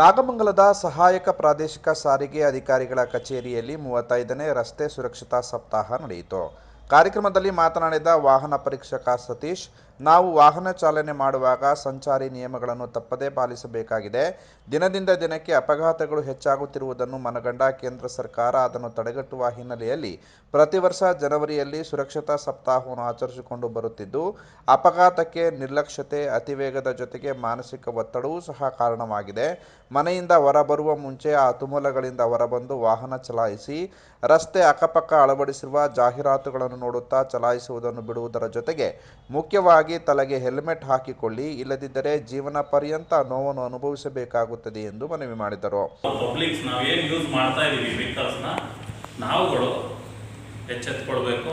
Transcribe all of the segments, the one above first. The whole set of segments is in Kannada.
ನಾಗಮಂಗಲದ ಸಹಾಯಕ ಪ್ರಾದೇಶಿಕ ಸಾರಿಗೆ ಅಧಿಕಾರಿಗಳ ಕಚೇರಿಯಲ್ಲಿ ಮೂವತ್ತೈದನೇ ರಸ್ತೆ ಸುರಕ್ಷತಾ ಸಪ್ತಾಹ ನಡೆಯಿತು. ಕಾರ್ಯಕ್ರಮದಲ್ಲಿ ಮಾತನಾಡಿದ ವಾಹನ ಪರೀಕ್ಷಕ ಸತೀಶ್, ನಾವು ವಾಹನ ಚಾಲನೆ ಮಾಡುವಾಗ ಸಂಚಾರಿ ನಿಯಮಗಳನ್ನು ತಪ್ಪದೇ ಪಾಲಿಸಬೇಕಾಗಿದೆ. ದಿನದಿಂದ ದಿನಕ್ಕೆ ಅಪಘಾತಗಳು ಹೆಚ್ಚಾಗುತ್ತಿರುವುದನ್ನು ಮನಗಂಡ ಕೇಂದ್ರ ಸರ್ಕಾರ ಅದನ್ನು ತಡೆಗಟ್ಟುವ ಹಿನ್ನೆಲೆಯಲ್ಲಿ ಪ್ರತಿ ವರ್ಷ ಜನವರಿಯಲ್ಲಿ ಸುರಕ್ಷತಾ ಸಪ್ತಾಹವನ್ನು ಆಚರಿಸಿಕೊಂಡು ಬರುತ್ತಿದ್ದು, ಅಪಘಾತಕ್ಕೆ ನಿರ್ಲಕ್ಷ್ಯತೆ, ಅತಿವೇಗದ ಜೊತೆಗೆ ಮಾನಸಿಕ ಒತ್ತಡವೂ ಸಹ ಕಾರಣವಾಗಿದೆ. ಮನೆಯಿಂದ ಹೊರಬರುವ ಮುಂಚೆ ಆ ತುಮುಲಗಳಿಂದ ಹೊರಬಂದು ವಾಹನ ಚಲಾಯಿಸಿ, ರಸ್ತೆ ಅಕ್ಕಪಕ್ಕ ಅಳವಡಿಸಿರುವ ಜಾಹೀರಾತುಗಳನ್ನು ನೋಡುತ್ತಾ ಚಲಾಯಿಸುವುದನ್ನು ಬಿಡುವುದರ ಜೊತೆಗೆ ಮುಖ್ಯವಾಗಿ ತಲೆಗೆ ಹೆಲ್ಮೆಟ್ ಹಾಕಿಕೊಳ್ಳಿ, ಇಲ್ಲದಿದ್ದರೆ ಜೀವನ ಪರ್ಯಂತ ನೋವನ್ನು ಅನುಭವಿಸಬೇಕಾಗುತ್ತದೆ ಎಂದು ಮನವಿ ಮಾಡಿದರು. ಪಬ್ಲಿಕ್ಸ್ ನಾವೇನು ಯೂಸ್ ಮಾಡ್ತಾ ಇದ್ದೀವಿ ವೆಹಿಕಲ್ಸ್ನ ನಾವುಗಳು ಎಚ್ಚೆತ್ಕೊಳ್ಬೇಕು.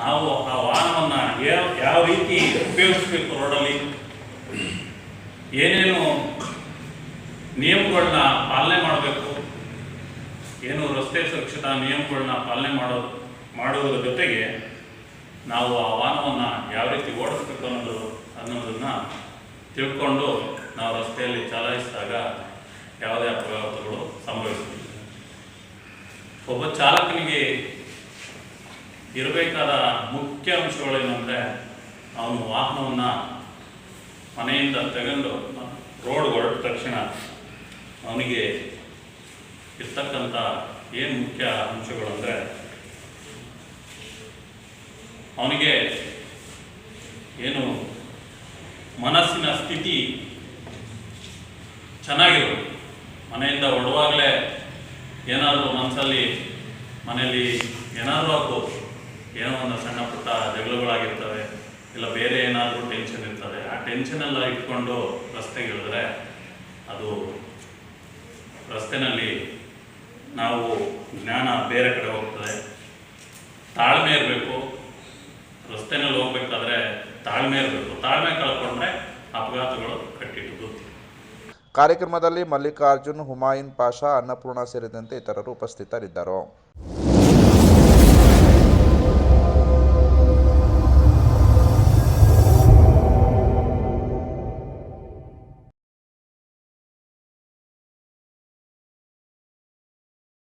ನಾವು ಆ ವಾಹನವನ್ನು ಯಾವ ಯಾವ ರೀತಿ ಉಪಯೋಗಿಸ್ಬೇಕು ರೋಡಲ್ಲಿ? ಏನೇನು ನಿಯಮಗಳನ್ನ ಪಾಲನೆ ಮಾಡಬೇಕು? ಏನು ರಸ್ತೆ ಸುರಕ್ಷತಾ ನಿಯಮಗಳನ್ನ ಪಾಲನೆ ಮಾಡೋ ಮಾಡುವುದರ ಜೊತೆಗೆ ನಾವು ಆ ವಾಹನವನ್ನು ಯಾವ ರೀತಿ ಓಡಿಸ್ಬೇಕು ಅನ್ನೋದು ಅನ್ನೋದನ್ನು ತಿಳ್ಕೊಂಡು ನಾವು ರಸ್ತೆಯಲ್ಲಿ ಚಲಾಯಿಸಿದಾಗ ಯಾವುದೇ ಅಪಘಾತಗಳು ಸಂಭವಿಸುತ್ತವೆ ಒಬ್ಬ ಚಾಲಕನಿಗೆ ಇರಬೇಕಾದ ಮುಖ್ಯ ಅಂಶಗಳೇನೆಂದರೆ ಅವನು ವಾಹನವನ್ನು ಮನೆಯಿಂದ ತಗೊಂಡು ರೋಡ್ ಹೊರಟ ತಕ್ಷಣ ಅವನಿಗೆ ಇರ್ತಕ್ಕಂಥ ಏನು ಮುಖ್ಯ ಅಂಶಗಳು ಅಂದರೆ ಅವನಿಗೆ ಏನು ಮನಸ್ಸಿನ ಸ್ಥಿತಿ ಚೆನ್ನಾಗಿರೋದು. ಮನೆಯಿಂದ ಹೊರಡುವಾಗಲೇ ಏನಾದರೂ ಮನಸ್ಸಲ್ಲಿ ಮನೆಯಲ್ಲಿ ಏನಾದರೂ ಆಗ್ಬೋದು. ಏನೋ ಒಂದು ಸಣ್ಣ ಪುಟ್ಟ ಜಗಳಗಳಾಗಿರ್ತವೆ, ಇಲ್ಲ ಬೇರೆ ಏನಾದರೂ ಟೆನ್ಷನ್ ಇರ್ತದೆ. ಆ ಟೆನ್ಷನ್ ಎಲ್ಲ ಇಟ್ಕೊಂಡು ರಸ್ತೆಗೆ ಇಳಿದ್ರೆ ಅದು ರಸ್ತೆನಲ್ಲಿ ನಾವು ಜ್ಞಾನ ಬೇರೆ ಕಡೆ ಹೋಗ್ತದೆ. ತಾಳ್ಮೆ ಇರಬೇಕು. ರಸ್ತೆನಲ್ಲಿ ಹೋಗ್ಬೇಕಾದ್ರೆ ತಾಳ್ಮೆ ಇರಬೇಕು. ತಾಳ್ಮೆ ಕಳ್ಕೊಂಡ್ರೆ ಅಪಘಾತಗಳು ಕಟ್ಟಿಟ್ಟು ಕಾರ್ಯಕ್ರಮದಲ್ಲಿ ಮಲ್ಲಿಕಾರ್ಜುನ್, ಹುಮಾಯೂನ್ ಪಾಷಾ, ಅನ್ನಪೂರ್ಣ ಸೇರಿದಂತೆ ಇತರರು ಉಪಸ್ಥಿತರಿದ್ದರು.